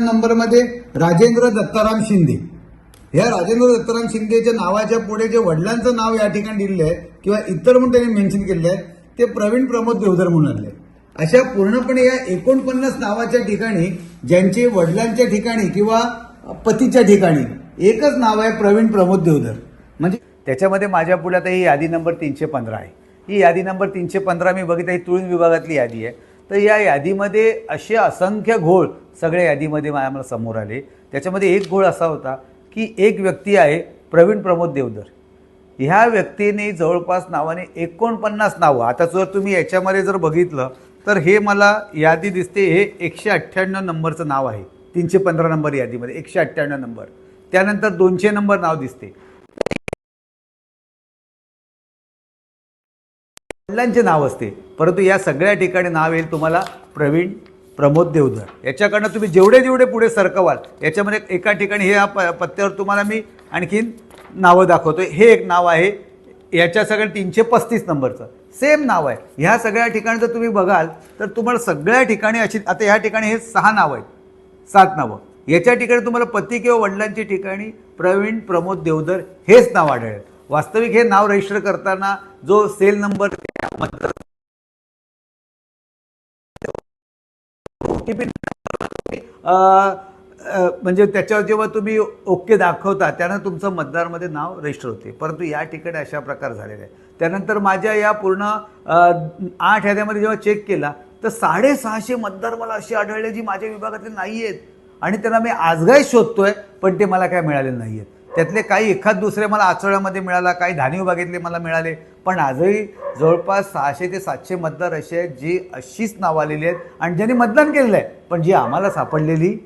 नंबरमध्ये राजेंद्र दत्ताराम शिंदे. या राजेंद्र दत्ताराम शिंदेच्या नावाच्या पुढे जे वडिलांचं नाव या ठिकाणी दिलेलं आहे किंवा इतर म्हणून त्यांनी मेन्शन केलेलं आहे ते प्रवीण प्रमोद देवधर म्हणून आले अशा पूर्णपणे या एकोणपन्नास नावाच्या ठिकाणी ज्यांचे वडिलांच्या ठिकाणी किंवा पतीच्या ठिकाणी एकच नाव आहे प्रवीण प्रमोद देवधर. म्हणजे त्याच्यामध्ये माझ्या पुढे आता ही यादी नंबर तीनशे पंधरा आहे. ही यादी नंबर तीनशे पंधरा मी बघितलं ही तुळून विभागातली यादी आहे. तर या यादीमध्ये असे असंख्य घोळ सगळ्या यादीमध्ये आम्हाला समोर आले. त्याच्यामध्ये एक घोळ असा होता की एक व्यक्ती आहे प्रवीण प्रमोद देवधर. ह्या व्यक्तीने जवळपास नावाने एकोणपन्नास नावं. आता जर तुम्ही याच्यामध्ये जर बघितलं तर हे मला यादी दिसते. हे एकशे अठ्ठ्याण्णव नंबरचं नाव आहे. तीनशे पंधरा नंबर यादीमध्ये एकशे अठ्ठ्याण्णव नंबर. त्यानंतर दोनशे नंबर नाव दिसते. वडिलांचे नाव असते. परंतु या सगळ्या ठिकाणी नाव येईल तुम्हाला प्रवीण प्रमोद देवधर. याच्याकडनं तुम्ही जेवढे जेवढे पुढे सरकवाल याच्यामध्ये एका ठिकाणी हे या प पत्त्यावर तुम्हाला मी आणखीन नावं दाखवतो हे एक नाव आहे. याच्या सगळ्या तीनशे पस्तीस नंबरचं. सेम नाव आहे. ह्या सगळ्या ठिकाणी जर तुम्ही बघाल तर तुम्हाला सगळ्या ठिकाणी अशी आता ह्या ठिकाणी हे सहा नावं आहेत. सात नावं. याच्या ठिकाणी तुम्हाला पती किंवा वडिलांच्या ठिकाणी प्रवीण प्रमोद देवधर हेच नाव आढळेल. वास्तविक हे नाव रजिस्टर करताना जो सेल नंबर म्हणजे त्याच्यावर जेव्हा तुम्ही ओके दाखवता त्यानं तुमचं मतदारमध्ये नाव रजिस्टर होते. परंतु या ठिकाणी अशा प्रकार झालेले आहे त्यानंतर माझ्या या पूर्ण आठ याद्यामध्ये जेव्हा चेक केला तर साडेसहाशे मतदार मला असे आढळले जी माझ्या विभागातले नाही आहेत. आणि त्यांना मी आजगाय शोधतोय पण ते मला काय मिळाले नाही आहेत. त्यातले काही एखाद दुसरे मला आचोळ्यामध्ये मिळाला काही धान्य विभागातले मला मिळाले पण आजही जवळपास सहाशे ते सातशे मतदार असे आहेत जी अशीच नावं आलेली आहेत आणि ज्यांनी मतदान केलेलं आहे पण जी आम्हाला सापडलेली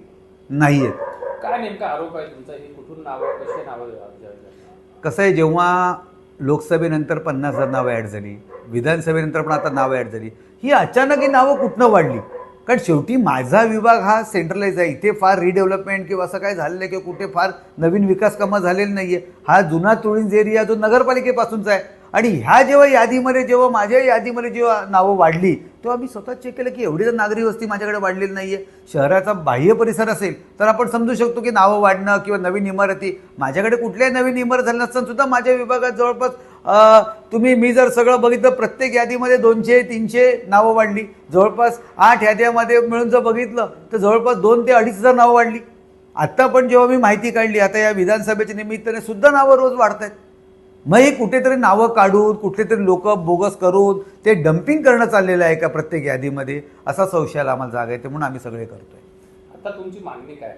नाही आहेत काय नेमका आरोप आहे तुमचा? ही कुठून नावं कसे नावं द्यावी? कसं आहे जेव्हा लोकसभेनंतर पन्नास हजार नावं ॲड झाली विधानसभेनंतर पण आता नावं ॲड झाली ही अचानक ही नावं कुठनं वाढली? कारण शेवटी माझा विभाग हा सेंट्रलाइज आहे इथे फार रिडेव्हलपमेंट किंवा असं काय झालेलं आहे किंवा कुठे फार नवीन विकास कामं झालेली नाही आहे हा जुना तुळींज एरिया जो नगरपालिकेपासूनचा आहे आणि ह्या जेव्हा यादीमध्ये जेव्हा माझ्या यादीमध्ये जेव्हा नावं वाढली तेव्हा मी स्वतः चेक केलं की एवढी तर नागरी वस्ती माझ्याकडे वाढलेली नाही आहे शहराचा बाह्य परिसर असेल तर आपण समजू शकतो की नावं वाढणं किंवा नवीन इमारती माझ्याकडे कुठल्याही नवीन इमारत झाली नसताना सुद्धा माझ्या विभागात जवळपास तुम्ही मी जर सगळं बघितलं प्रत्येक यादीमध्ये दोनशे तीनशे नावं वाढली. जवळपास आठ याद्यामध्ये मिळून जर बघितलं तर जवळपास दोन ते अडीच हजार नावं वाढली. आत्ता पण जेव्हा मी माहिती काढली आता या विधानसभेच्या निमित्ताने सुद्धा नावं रोज वाढत आहेत मग हे कुठेतरी नावं काढून कुठेतरी लोक बोगस करून ते डम्पिंग करणं चाललेलं आहे का प्रत्येक यादीमध्ये? असा संशयाला आम्हाला जागा येते म्हणून आम्ही सगळे करतोय. आता तुमची मागणी काय?